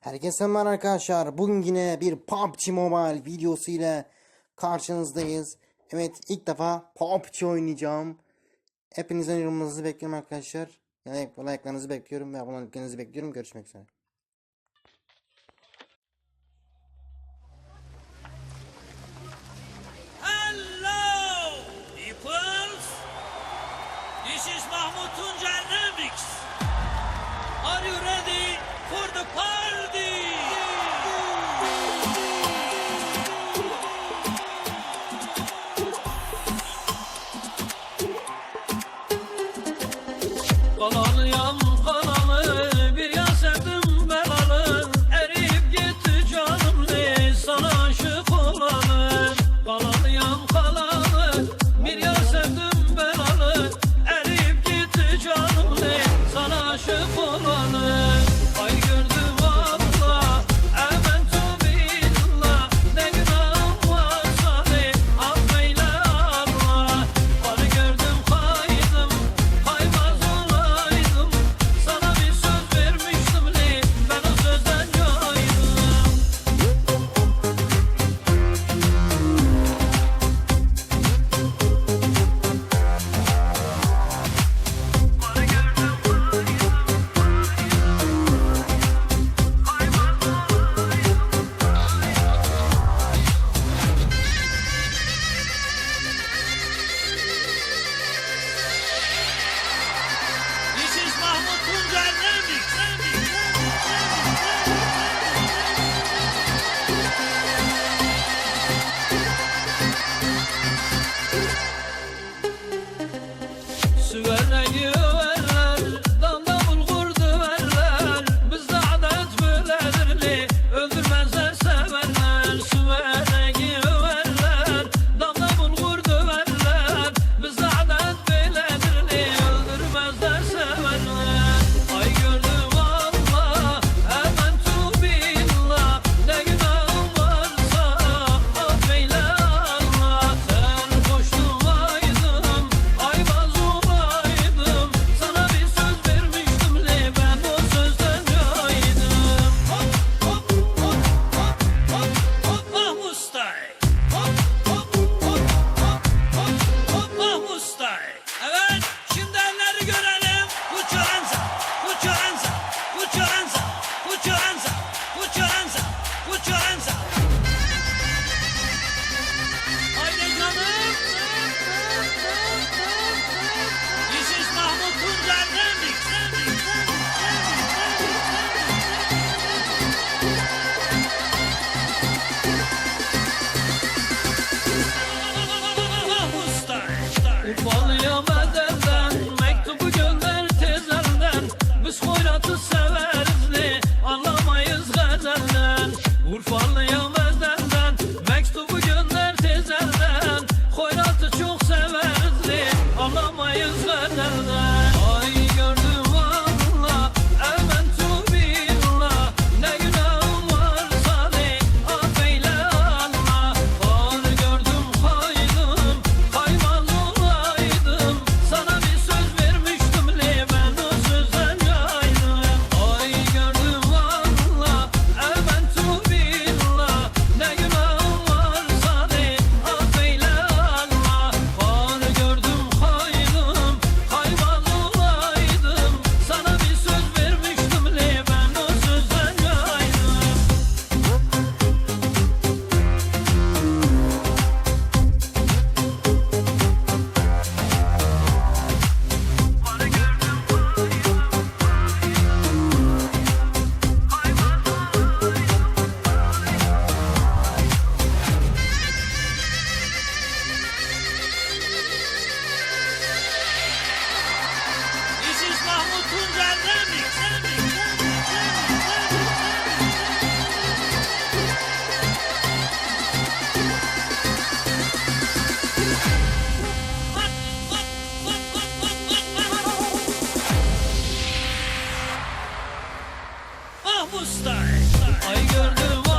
Herkese merhaba arkadaşlar. Bugün yine bir PUBG Mobile videosu ile karşınızdayız. Evet ilk defa PUBG oynayacağım. Hepinizden yorumlarınızı bekliyorum arkadaşlar. Yani like'larınızı bekliyorum ve aboneliklerinizi bekliyorum. Görüşmek üzere. Kabustan Ay gördüm